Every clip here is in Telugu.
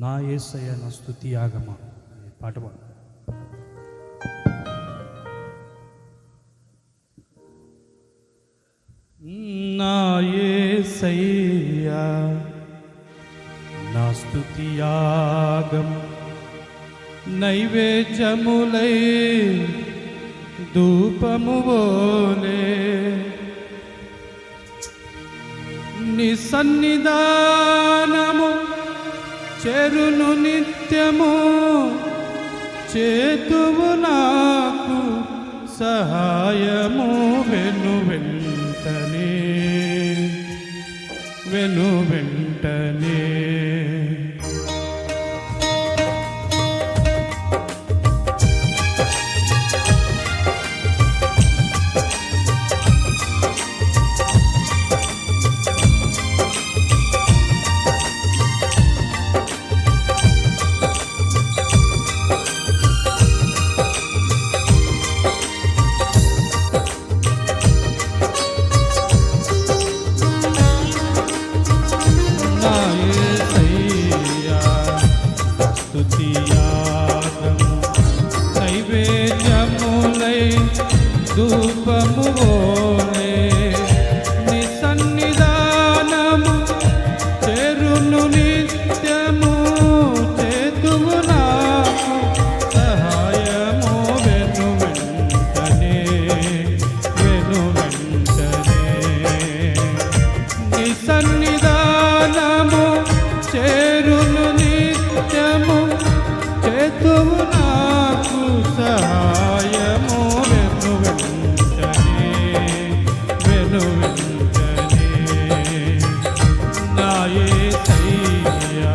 నా ఏసయ్య నా స్థుతి ఆగమ పాట పాడు. నా ఏసయ్యా నా స్థుతి యాగం నైవేద్యములై ధూపము వోలే. ని చెరును నిత్యము చేతువు నాకు సహాయము. వెను వెంటనే వెను వెంటనే. వెంటనే నాయే సయ్యా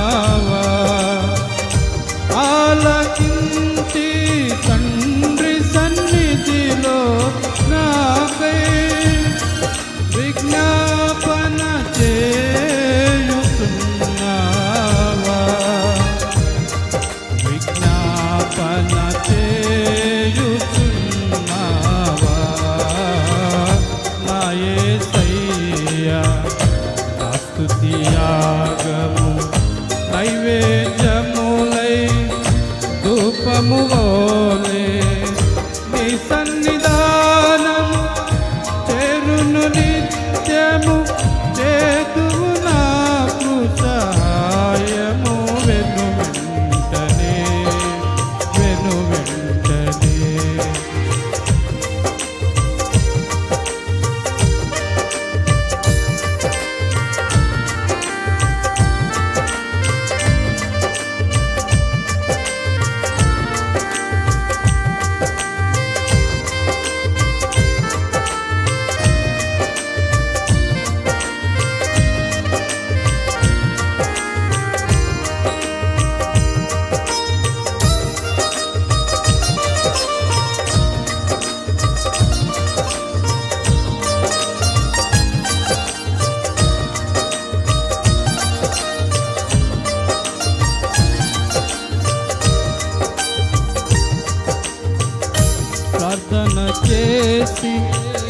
చేసి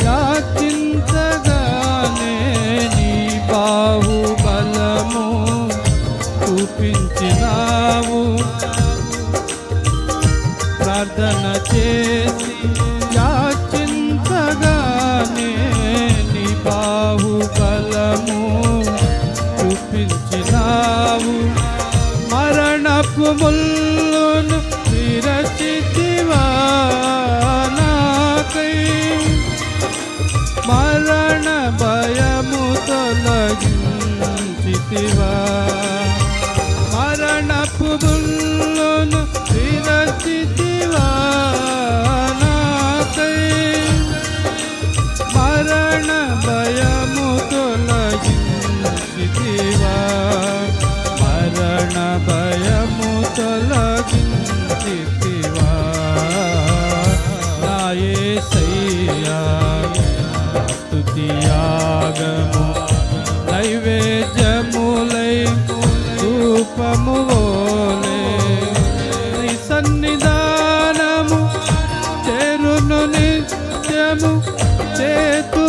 యాచింత ಶಿವಾ చేతులము చేతు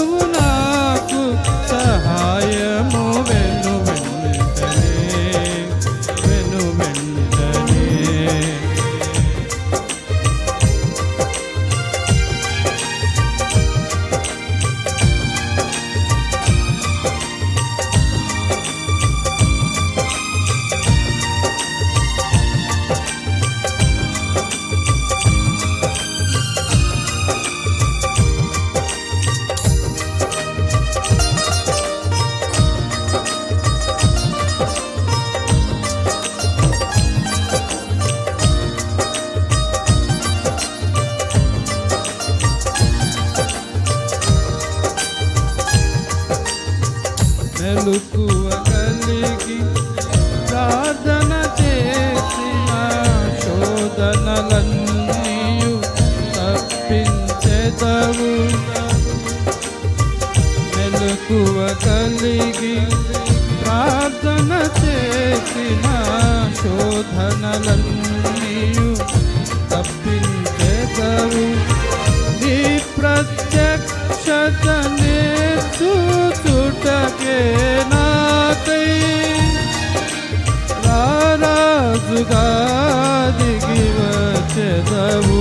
నా శోధనలన్నీయు తప్పించేదవు నీ ప్రత్యక్షతనే చూచుటకే నాకై. రారాజుగా దిగి వచ్చేదవు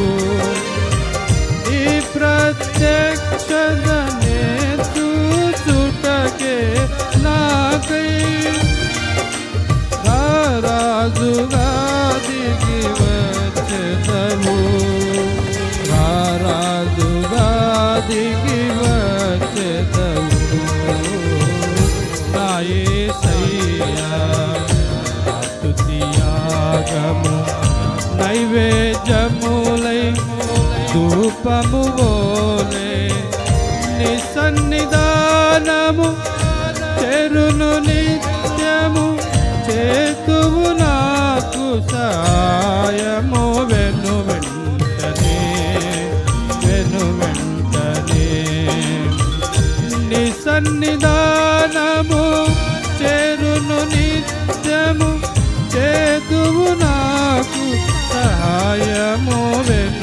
I am moving.